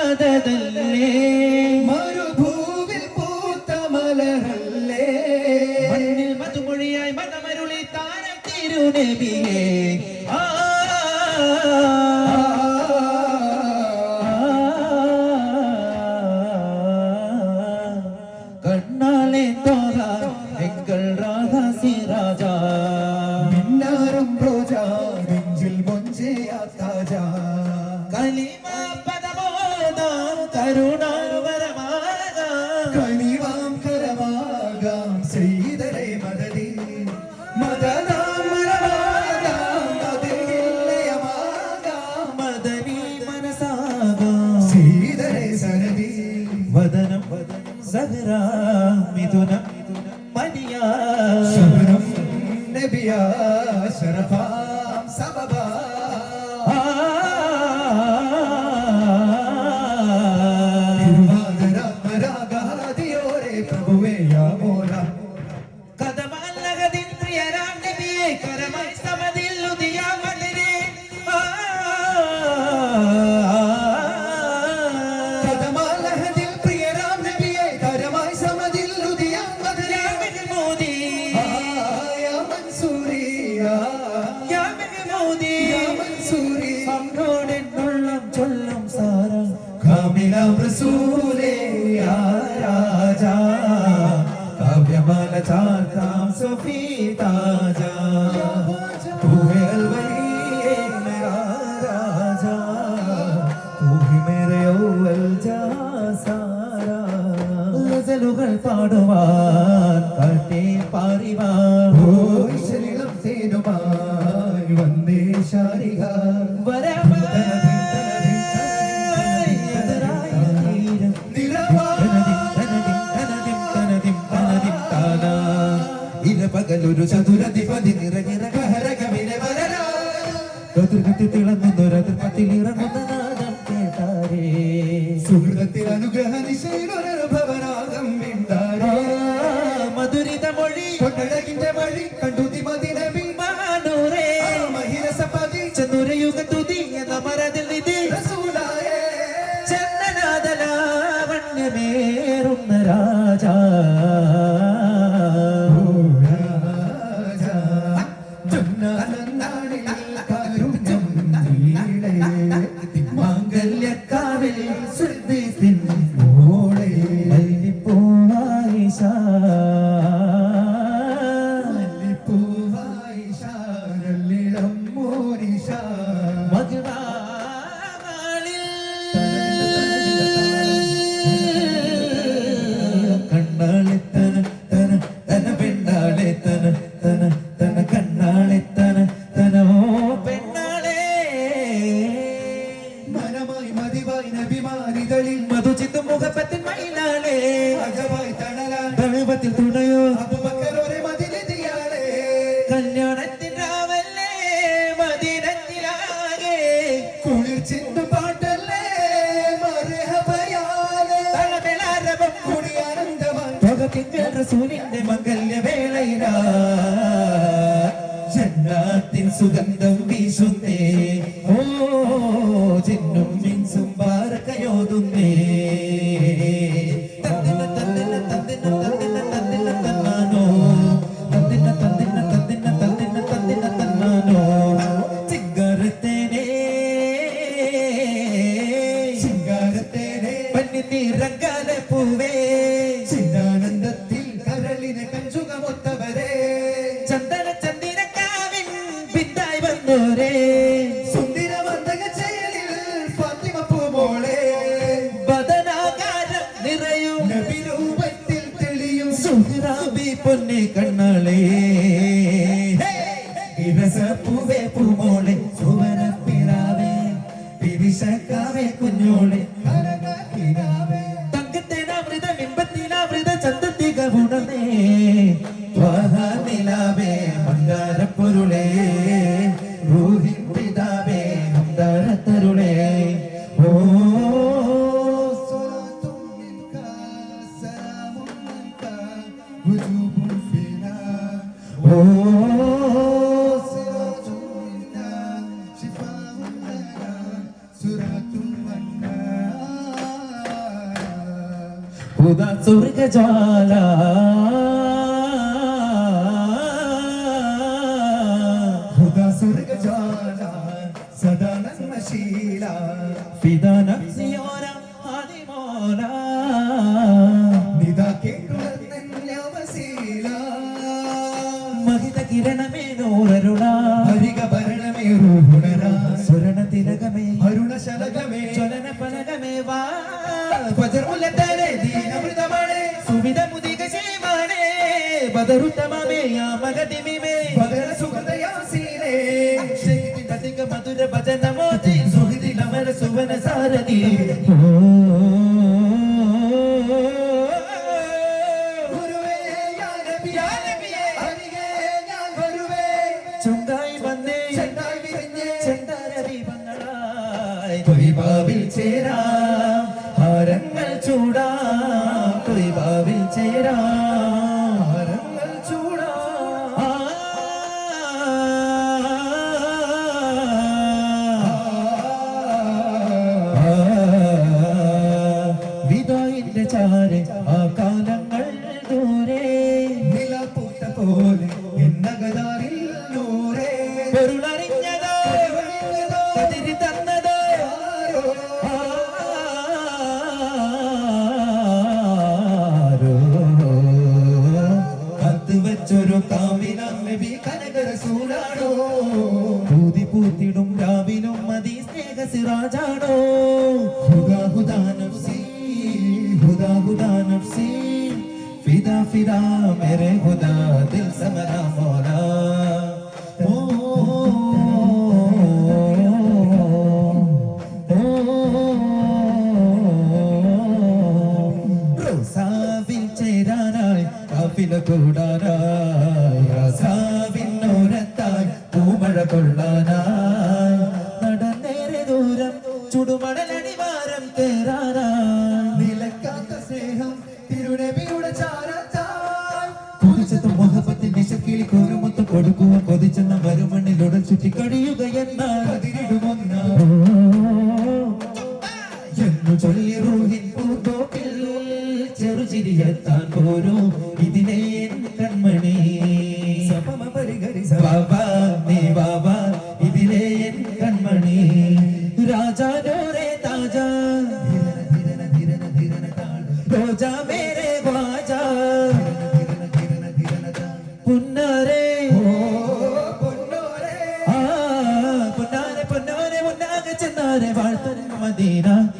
മദതല്ലേ മരുഭൂവിൽ പൂത്ത മലരല്ലേ? മണ്ണിൽ മധുമൊഴിയായി മതമരുളി താരം തിരുനബിയേ. കണ്ണാലെ തോറ എങ്കൾ രാധാ സിരാജ സഹറാമിഥുനം സംസാരം കാമില റസൂലേ യാ രാജാ കാവ്യമാല ചാർത്താം സുഫീ താജാ തൂ ഹേ അൽ വലിയേ മേരാ രാജാ തൂ ഹി മേരെ ഔവൽ ജഹാ സാരാ ഗസലുകൾ പാടുവാൻ കാട്ടേ പാറിവാൻ ഓ ശരീരം തേനുമായി വന്നേ ശാരിക വരവാ കത്തി തിളങ്ങും ദുരന്തത്തിൽ ഇറങ്ങുന്ന നാദം കേട്ടാരേ. സുഹൃതത്തിൽ അനുഗ്രഹ നിശയിലൊരു സുഗന്ധം വീശുന്നേ. ഓ ചിന്നും മിൻസും കിനാവേ കുഞ്ഞോളെ. തങ്കത്തേനാവൃത ബിംബത്തിനാവൃത ചന്തത്തിക ഗുണമേ നിലാവേ മന്ദാരപ്പൊരുളേ. ഭൂഹി പിതാവേ മന്ദാരത്തരുളേ. ഓ Oh സ്വർഗജാല. ഹുദാ സ്വർഗജാല സദാ നന്മശീല ഫിദാ ബദരുത്തമമേ യാമഗതിമിമേ പകര സുഗതയാസീനേ അധിക മധുര ഭജനമോതി സുഹൃതി നമര സുവന യാ യാ വരുവേ. ചുണ്ടായി വന്നേ. ചെണ്ടായി വിരിഞ്ഞേ. ചെണ്ടാര ദീപങ്ങളായി തൊയ്ബാവിൽ ചേരാം. പോലെ എന്നകതാരിൽ നൂറേ. പൊരുളറിഞ്ഞതോ? കതിരി തന്നതോ? കത്ത് വെച്ചൊരു കാവിനാം നബി കനകര സൂരാണോ പൂതി പൂത്തിടും രാവിലും മതി സ്നേഹ സിറാജാണോ ഹുദാ ഹുദാ നഫ്സി ഹുദാ ഹുദാ നഫ്സി. ഫിദാ ഫിദാ മേരെ ഹുദാ ദിൽ സമരാ മൗലാ റോസാവിൽ ചേരാനായി കാഫില കൂടാനായി റസാവിനോരത്തായി പൂമഴ കൊള്ളാനായി കൊടുക്കുക കൊതിച്ചെന്ന വരുമണ്ണിലുടൻ ചുറ്റി കഴിയുക എന്നാൽ കതിരിടുമൊന്ന എന്നു ചൊല്ലി റൂഹിൻ ചെറുചിരിയെത്താൻ പോരൂ. ഇതിനെ കൺമണി. സമമ പരിഹരി ബാബാ നീ ബാബാ ഇതിലെ കൺമണി. രാജാ ഡോരെ താജാ. ധിരന ധിരന ധിരന താൾ 사랑이란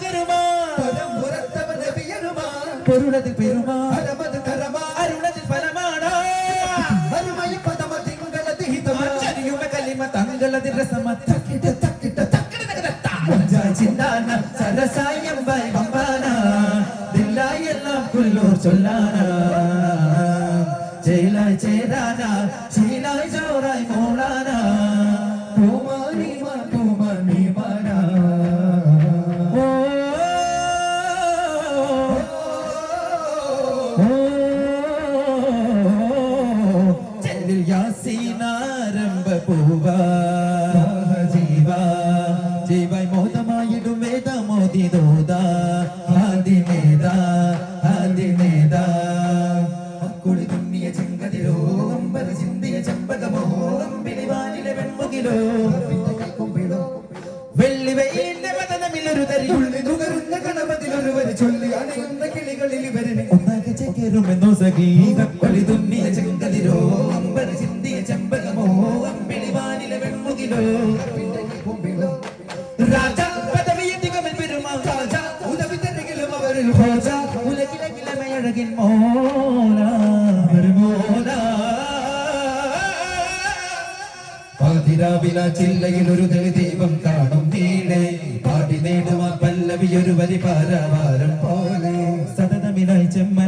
நுகருமா பலம் உரத்தவன் நபியருமா பொருளது பெருமா பலமது தரமா அருளது பலமானா. அருமை பதம திங்களது ஹிதமா. சரியும கலிம தங்களது ரசம. தக்கிட தக்கிட தக்கிட தக்கிடத்தா மஞ்சா சிந்தான சரசாயம் பை பம்பானா. தில்லா எல்லாம் குல்லூர் சொல்லானா. ஜெயிலா ஜெயரானா യാസീനാരംഭ പൂവ ജീവ ജീവായ് മോദമായിടും വേദമോദി ദോദ ആദി നേത ആദി നേത അക്കുളി തുന്നിയ ചെങ്കതിലോ അമ്പത് ചിന്തിയ ചമ്പകമോ അമ്പിളി വാലിലെ വെൺമുകിലോ. വെള്ളി വെയിലിന്റെ പതനമിലൊരു തരിയുള്ളിൽ നുകരുന്ന ഗണപതിലൊരുവർ ചൊല്ലി അണയുന്ന കിളികളിൽ ഇവരിനെ ഒന്നാകെ ചെക്കരുമെന്നോ സഖീ. കപ്പളി തുന്നിയ ചെങ്കതിലോ അമ്പര ചിന്തിയ ചെമ്പകമോ അമ്പിളിവാനിലെ വെൺമുകിലോ രാജ പദവിയധികമിൽ പെരുമാ രാജ ഉദവി തരികിലും അവരിൽ ഭോജ ഉലകിലെ കിളമയഴകിൻ മോന മോന പാതിരാവില ചില്ലയിൽ ഒരു ദൈവം കാണും നീളെ പാടി നേടുവാൻ പല്ലവി ഒരു വരി പാരാവാരം പോലെ. സതതമിലായി ചെമ്മലരിതളായി